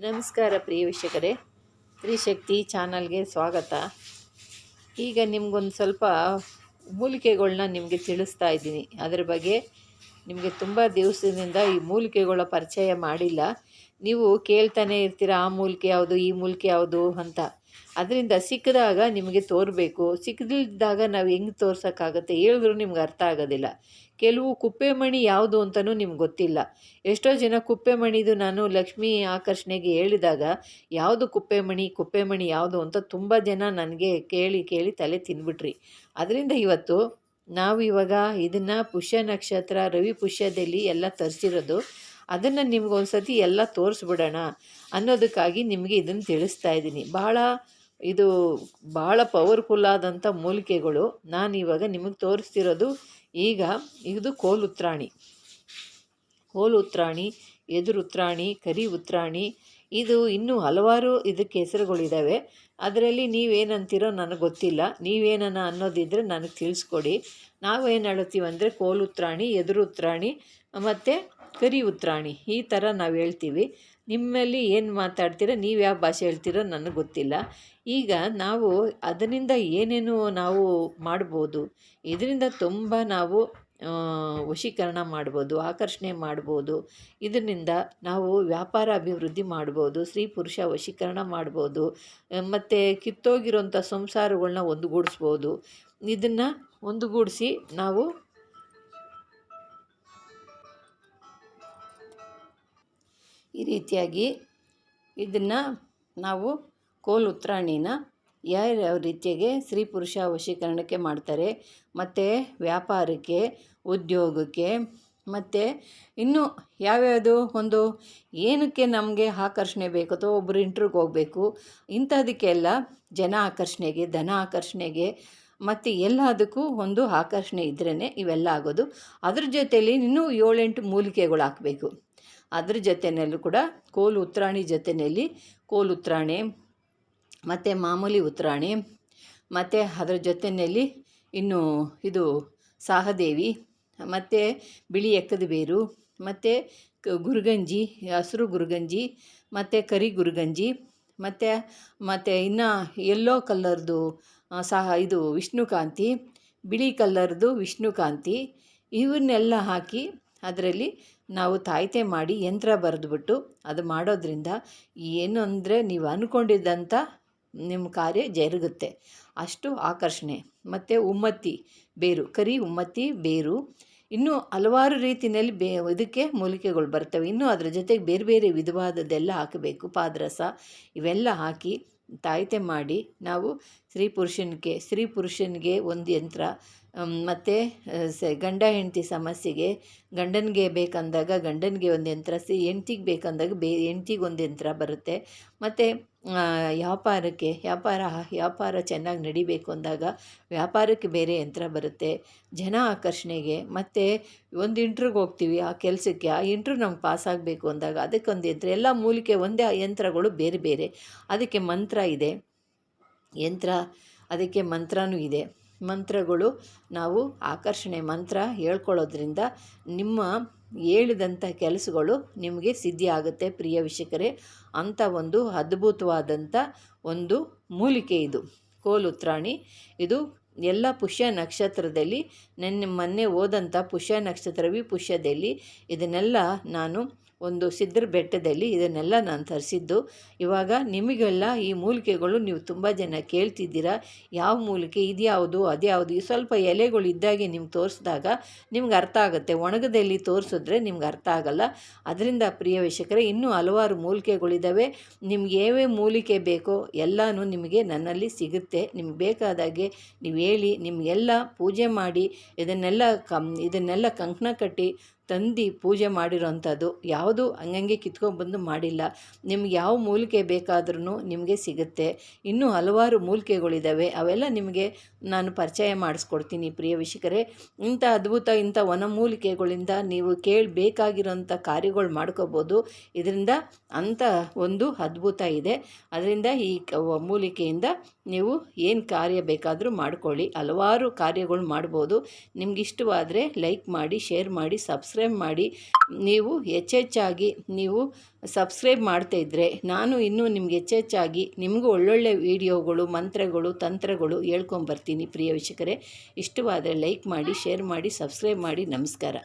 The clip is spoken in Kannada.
ನಮಸ್ಕಾರ ಪ್ರಿಯ ವೀಕ್ಷಕರೇ. ತ್ರಿಶಕ್ತಿ ಚಾನಲ್ಗೆ ಸ್ವಾಗತ. ಈಗ ನಿಮ್ಗೊಂದು ಸ್ವಲ್ಪ ಮೂಲಿಕೆಗಳನ್ನ ನಿಮಗೆ ತಿಳಿಸ್ತಾ ಇದ್ದೀನಿ. ಅದರ ಬಗ್ಗೆ ನಿಮಗೆ ತುಂಬ ದಿವಸದಿಂದ ಈ ಮೂಲಿಕೆಗಳ ಪರಿಚಯ ಮಾಡಿಲ್ಲ. ನೀವು ಕೇಳ್ತಾನೆ ಇರ್ತೀರ, ಆ ಮೂಲಿಕೆ ಯಾವುದು, ಈ ಮೂಲಿಕೆ ಯಾವುದು ಅಂತ. ಅದರಿಂದ ಸಿಕ್ಕಿದಾಗ ನಿಮಗೆ ತೋರಬೇಕು. ಸಿಕ್ಕದಿದ್ದಾಗ ನಾವು ಹೆಂಗೆ ತೋರ್ಸೋಕ್ಕಾಗತ್ತೆ? ಹೇಳಿದ್ರು ನಿಮ್ಗೆ ಅರ್ಥ ಆಗೋದಿಲ್ಲ. ಕೆಲವು ಕುಪ್ಪೆಮಣಿ ಯಾವುದು ಅಂತಲೂ ನಿಮ್ಗೆ ಗೊತ್ತಿಲ್ಲ. ಎಷ್ಟೋ ಜನ ಕುಪ್ಪೆಮಣಿದು ನಾನು ಲಕ್ಷ್ಮಿ ಆಕರ್ಷಣೆಗೆ ಹೇಳಿದಾಗ, ಯಾವುದು ಕುಪ್ಪೆಮಣಿ ಕುಪ್ಪೆಮಣಿ ಯಾವುದು ಅಂತ ತುಂಬ ಜನ ನನಗೆ ಕೇಳಿ ಕೇಳಿ ತಲೆ ತಿನ್ಬಿಟ್ರಿ ಅದರಿಂದ ಇವತ್ತು ನಾವು ಇವಾಗ ಇದನ್ನು ಪುಷ್ಯ ನಕ್ಷತ್ರ, ರವಿ ಪುಷ್ಯದಲ್ಲಿ ಎಲ್ಲ ತರಿಸಿರೋದು ಅದನ್ನು ನಿಮ್ಗೆ ಒಂದು ಸತಿ ಎಲ್ಲ ತೋರಿಸ್ಬಿಡೋಣ ಅನ್ನೋದಕ್ಕಾಗಿ ನಿಮಗೆ ಇದನ್ನು ತಿಳಿಸ್ತಾ ಇದ್ದೀನಿ. ಭಾಳ ಇದು ಭಾಳ ಪವರ್ಫುಲ್ ಆದಂಥ ಮೂಲಿಕೆಗಳು ನಾನು ಇವಾಗ ನಿಮಗೆ ತೋರಿಸ್ತಿರೋದು ಈಗ ಇದು ಕೋಲು ಉತ್ರಾಣಿ. ಕೋಲು ಉತ್ರಾಣಿ, ಎದುರು ಉತ್ರಾಣಿ, ಕರಿ ಉತ್ರಾಣಿ ಇದು ಇನ್ನೂ ಹಲವಾರು ಇದಕ್ಕೆ ಹೆಸರುಗಳಿದ್ದಾವೆ ಅದರಲ್ಲಿ ನೀವೇನಂತೀರೋ ನನಗೆ ಗೊತ್ತಿಲ್ಲ. ನೀವೇನ ಅನ್ನೋದಿದ್ದರೆ ನನಗೆ ತಿಳಿಸ್ಕೊಡಿ. ನಾವೇನು ಹೇಳುತ್ತೀವಿ ಅಂದರೆ ಕೋಲು ಉತ್ರಾಣಿ, ಎದುರು ಉತ್ರಾಣಿ ಮತ್ತು ಕರಿ ಉತ್ರಾಣಿ, ಈ ಥರ ನಾವು ಹೇಳ್ತೀವಿ. ನಿಮ್ಮಲ್ಲಿ ಏನು ಮಾತಾಡ್ತೀರ, ನೀವು ಯಾವ ಭಾಷೆ ಹೇಳ್ತೀರೋ ನನಗೆ ಗೊತ್ತಿಲ್ಲ. ಈಗ ನಾವು ಅದರಿಂದ ಏನೇನು ನಾವು ಮಾಡ್ಬೋದು, ಇದರಿಂದ ತುಂಬ ನಾವು ವಶೀಕರಣ ಮಾಡ್ಬೋದು, ಆಕರ್ಷಣೆ ಮಾಡ್ಬೋದು, ಇದರಿಂದ ನಾವು ವ್ಯಾಪಾರ ಅಭಿವೃದ್ಧಿ ಮಾಡ್ಬೋದು, ಸ್ತ್ರೀ ಪುರುಷ ವಶೀಕರಣ ಮಾಡ್ಬೋದು ಮತ್ತು ಕಿತ್ತೋಗಿರೋಂಥ ಸಂಸಾರಗಳನ್ನ ಒಂದುಗೂಡಿಸ್ಬೋದು. ಇದನ್ನು ಒಂದುಗೂಡಿಸಿ ನಾವು ಈ ರೀತಿಯಾಗಿ ಇದನ್ನು ನಾವು ಕೋಲು ಉತ್ತರಾಣಿನ ಯಾವ್ಯಾವ ರೀತಿಯಾಗಿ ಸ್ತ್ರೀ ಪುರುಷ ವಶೀಕರಣಕ್ಕೆ ಮಾಡ್ತಾರೆ, ಮತ್ತು ವ್ಯಾಪಾರಕ್ಕೆ, ಉದ್ಯೋಗಕ್ಕೆ, ಮತ್ತು ಇನ್ನು ಯಾವ್ಯಾವುದು ಒಂದು ಏನಕ್ಕೆ ನಮಗೆ ಆಕರ್ಷಣೆ ಬೇಕು ಅಥವಾ ಒಬ್ಬರು ಇಂಟ್ರಿಗೆ ಹೋಗಬೇಕು ಇಂಥದಕ್ಕೆಲ್ಲ ಜನ ಆಕರ್ಷಣೆಗೆ, ಧನ ಆಕರ್ಷಣೆಗೆ, ಮತ್ತು ಎಲ್ಲದಕ್ಕೂ ಒಂದು ಆಕರ್ಷಣೆ ಇದ್ರೇ ಇವೆಲ್ಲ ಆಗೋದು. ಅದ್ರ ಜೊತೆಯಲ್ಲಿ ಇನ್ನೂ ಏಳೆಂಟು ಮೂಲಿಕೆಗಳು ಹಾಕಬೇಕು. ಅದ್ರ ಜೊತೆಯಲ್ಲೂ ಕೂಡ ಕೋಲು ಉತ್ತರಾಣಿ ಜೊತೆಯಲ್ಲಿ ಕೋಲು ಉತ್ತರಾಣಿ, ಮತ್ತು ಮಾಮೂಲಿ ಉತ್ತರಾಣಿ, ಮತ್ತು ಅದರ ಜೊತೆಯಲ್ಲಿ ಇನ್ನು ಇದು ಸಾಹದೇವಿ, ಮತ್ತು ಬಿಳಿ ಎಕ್ಕದ ಬೇರು, ಮತ್ತು ಗುರುಗಂಜಿ, ಹಸಿರು ಗುರುಗಂಜಿ, ಮತ್ತು ಕರಿ ಗುರುಗಂಜಿ, ಮತ್ತು ಮತ್ತು ಇನ್ನು ಯೆಲ್ಲೋ ಕಲ್ಲರ್ದು ಸಹ ಇದು ವಿಷ್ಣುಕಾಂತಿ ಬಿಳಿ ಕಲ್ಲರ್ದು ವಿಷ್ಣುಕಾಂತಿ ಇವನ್ನೆಲ್ಲ ಹಾಕಿ ಅದರಲ್ಲಿ ನಾವು ತಾಯ್ತೆ ಮಾಡಿ ಯಂತ್ರ ಬರೆದ್ಬಿಟ್ಟು ಅದು ಮಾಡೋದ್ರಿಂದ ಏನು ಅಂದರೆ ನೀವು ಅಂದ್ಕೊಂಡಿದ್ದಂಥ ನಿಮ್ಮ ಕಾರ್ಯ ಜರುಗುತ್ತೆ. ಅಷ್ಟು ಆಕರ್ಷಣೆ. ಮತ್ತು ಉಮ್ಮತ್ತಿ ಬೇರು, ಕರಿ ಉಮ್ಮತ್ತಿ ಬೇರು. ಇನ್ನೂ ಹಲವಾರು ರೀತಿಯಲ್ಲಿ ಬೇ, ಇದಕ್ಕೆ ಮೂಲಿಕೆಗಳು ಬರ್ತವೆ. ಇನ್ನೂ ಅದರ ಜೊತೆಗೆ ಬೇರೆ ಬೇರೆ ವಿಧವಾದದ್ದೆಲ್ಲ ಹಾಕಬೇಕು. ಪಾದರಸ ಇವೆಲ್ಲ ಹಾಕಿ ತಾಯ್ತೆ ಮಾಡಿ ನಾವು ಸ್ತ್ರೀ ಪುರುಷನಿಗೆ ಸ್ತ್ರೀ ಪುರುಷನಿಗೆ ಒಂದು ಯಂತ್ರ. ಮತ್ತು ಸ, ಗಂಡ ಹೆಂಡತಿ ಸಮಸ್ಯೆಗೆ, ಗಂಡನಿಗೆ ಬೇಕಂದಾಗ ಗಂಡನಿಗೆ ಒಂದು ಯಂತ್ರ ಸಿ ಹೆಂಡ್ತಿಗೆ ಬೇಕಂದಾಗ ಬೇ, ಹೆಂಡ್ತಿಗೆ ಒಂದು ಯಂತ್ರ ಬರುತ್ತೆ. ಮತ್ತು ವ್ಯಾಪಾರಕ್ಕೆ, ವ್ಯಾಪಾರ ವ್ಯಾಪಾರ ಚೆನ್ನಾಗಿ ನಡಿಬೇಕು ಅಂದಾಗ ವ್ಯಾಪಾರಕ್ಕೆ ಬೇರೆ ಯಂತ್ರ ಬರುತ್ತೆ. ಜನ ಆಕರ್ಷಣೆಗೆ, ಮತ್ತು ಒಂದು ಇಂಟ್ರಿಗೆ ಹೋಗ್ತೀವಿ ಆ ಕೆಲಸಕ್ಕೆ, ಆ ಇಂಟ್ರು ನಮ್ಗೆ ಪಾಸ್ ಆಗಬೇಕು ಅಂದಾಗ ಅದಕ್ಕೊಂದು ಯಂತ್ರ. ಎಲ್ಲ ಮೂಲಿಕೆ ಒಂದೇ ಯಂತ್ರಗಳು ಬೇರೆ ಬೇರೆ. ಅದಕ್ಕೆ ಮಂತ್ರ ಇದೆ. ಯಂತ್ರ, ಅದಕ್ಕೆ ಮಂತ್ರನೂ ಇದೆ. ಮಂತ್ರಗಳು ನಾವು ಆಕರ್ಷಣೆ ಮಂತ್ರ ಹೇಳ್ಕೊಳ್ಳೋದ್ರಿಂದ ನಿಮ್ಮ ಹೇಳಿದಂಥ ಕೆಲಸಗಳು ನಿಮಗೆ ಸಿದ್ಧಿ ಆಗುತ್ತೆ ಪ್ರಿಯ ವಿಷಕರೇ ಅಂಥ ಒಂದು ಅದ್ಭುತವಾದಂಥ ಒಂದು ಮೂಲಿಕೆ ಇದು. ಕೋಲುತ್ರಾಣಿ ಇದು ಎಲ್ಲ ಪುಷ್ಯ ನಕ್ಷತ್ರದಲ್ಲಿ, ನನ್ನ ಮೊನ್ನೆ ಓದಂಥ ಪುಷ್ಯ ನಕ್ಷತ್ರವಿ ಪುಷ್ಯದಲ್ಲಿ ಇದನ್ನೆಲ್ಲ ನಾನು ಒಂದು ಸಿದ್ಧರ ಬೆಟ್ಟದಲ್ಲಿ ಇದನ್ನೆಲ್ಲ ನಾನು ತರಿಸಿದ್ದು. ಇವಾಗ ನಿಮಗೆಲ್ಲ ಈ ಮೂಲಿಕೆಗಳು ನೀವು ತುಂಬ ಜನ ಕೇಳ್ತಿದ್ದೀರಾ. ಯಾವ ಮೂಲಿಕೆ, ಇದ್ಯಾವುದು, ಅದ್ಯಾವುದು, ಈ ಸ್ವಲ್ಪ ಎಲೆಗಳು ಇದ್ದಾಗೆ ನಿಮ್ಗೆ ತೋರಿಸಿದಾಗ ನಿಮ್ಗೆ ಅರ್ಥ ಆಗುತ್ತೆ. ಒಣಗದಲ್ಲಿ ತೋರಿಸಿದ್ರೆ ನಿಮ್ಗೆ ಅರ್ಥ ಆಗಲ್ಲ. ಅದರಿಂದ ಪ್ರಿಯ ವೀಕ್ಷಕರೇ, ಇನ್ನೂ ಹಲವಾರು ಮೂಲಿಕೆಗಳಿದ್ದಾವೆ ನಿಮ್ಗೆ ಯಾವೇ ಮೂಲಿಕೆ ಬೇಕೋ ಎಲ್ಲನೂ ನಿಮಗೆ ನನ್ನಲ್ಲಿ ಸಿಗುತ್ತೆ. ನಿಮ್ಗೆ ಬೇಕಾದಾಗೆ ನೀವು ಹೇಳಿ, ನಿಮಗೆಲ್ಲ ಪೂಜೆ ಮಾಡಿ, ಇದನ್ನೆಲ್ಲ ಕಂ ಇದನ್ನೆಲ್ಲ ಕಂಕಣ ಕಟ್ಟಿ ತಂದು ಪೂಜೆ ಮಾಡಿರೋಂಥದ್ದು ಯಾವುದು ಹಂಗಂಗೆ ಕಿತ್ಕೊಂಡ್ಬಂದು ಮಾಡಿಲ್ಲ. ನಿಮ್ಗೆ ಯಾವ ಮೂಲಿಕೆ ಬೇಕಾದ್ರೂ ನಿಮಗೆ ಸಿಗುತ್ತೆ. ಇನ್ನೂ ಹಲವಾರು ಮೂಲಿಕೆಗಳಿದ್ದಾವೆ ಅವೆಲ್ಲ ನಿಮಗೆ ನಾನು ಪರಿಚಯ ಮಾಡಿಸ್ಕೊಡ್ತೀನಿ ಪ್ರಿಯ ವೀಕ್ಷಕರೇ. ಇಂಥ ಅದ್ಭುತ, ಇಂಥ ವನಮೂಲಿಕೆಗಳಿಂದ ನೀವು ಕೇಳಬೇಕಾಗಿರೋಂಥ ಕಾರ್ಯಗಳು ಮಾಡ್ಕೋಬೋದು. ಇದರಿಂದ ಅಂಥ ಒಂದು ಅದ್ಭುತ ಇದೆ. ಅದರಿಂದ ಈ ಮೂಲಿಕೆಯಿಂದ ನೀವು ಏನು ಕಾರ್ಯ ಬೇಕಾದರೂ ಮಾಡ್ಕೊಳ್ಳಿ. ಹಲವಾರು ಕಾರ್ಯಗಳು ಮಾಡ್ಬೋದು. ನಿಮ್ಗೆ ಇಷ್ಟವಾದರೆ ಲೈಕ್ ಮಾಡಿ, ಶೇರ್ ಮಾಡಿ, ಸಬ್ಸ್ಕ್ರೈಬ್ ಸಬ್ಸ್ಕ್ರೈಬ್ ಮಾಡಿ. ನೀವು ಹೆಚ್ಚೆಚ್ಚಾಗಿ ನೀವು ಸಬ್ಸ್ಕ್ರೈಬ್ ಮಾಡ್ತಾ ಇದ್ದರೆ ನಾನು ಇನ್ನೂ ನಿಮ್ಗೆ ಹೆಚ್ಚೆಚ್ಚಾಗಿ ನಿಮಗೂ ಒಳ್ಳೊಳ್ಳೆ ವೀಡಿಯೋಗಳು ಮಂತ್ರಗಳು, ತಂತ್ರಗಳು ಹೇಳ್ಕೊಂಬರ್ತೀನಿ. ಪ್ರಿಯ ವೀಕ್ಷಕರೇ, ಇಷ್ಟವಾದರೆ ಲೈಕ್ ಮಾಡಿ ಶೇರ್ ಮಾಡಿ ಸಬ್ಸ್ಕ್ರೈಬ್ ಮಾಡಿ. ನಮಸ್ಕಾರ.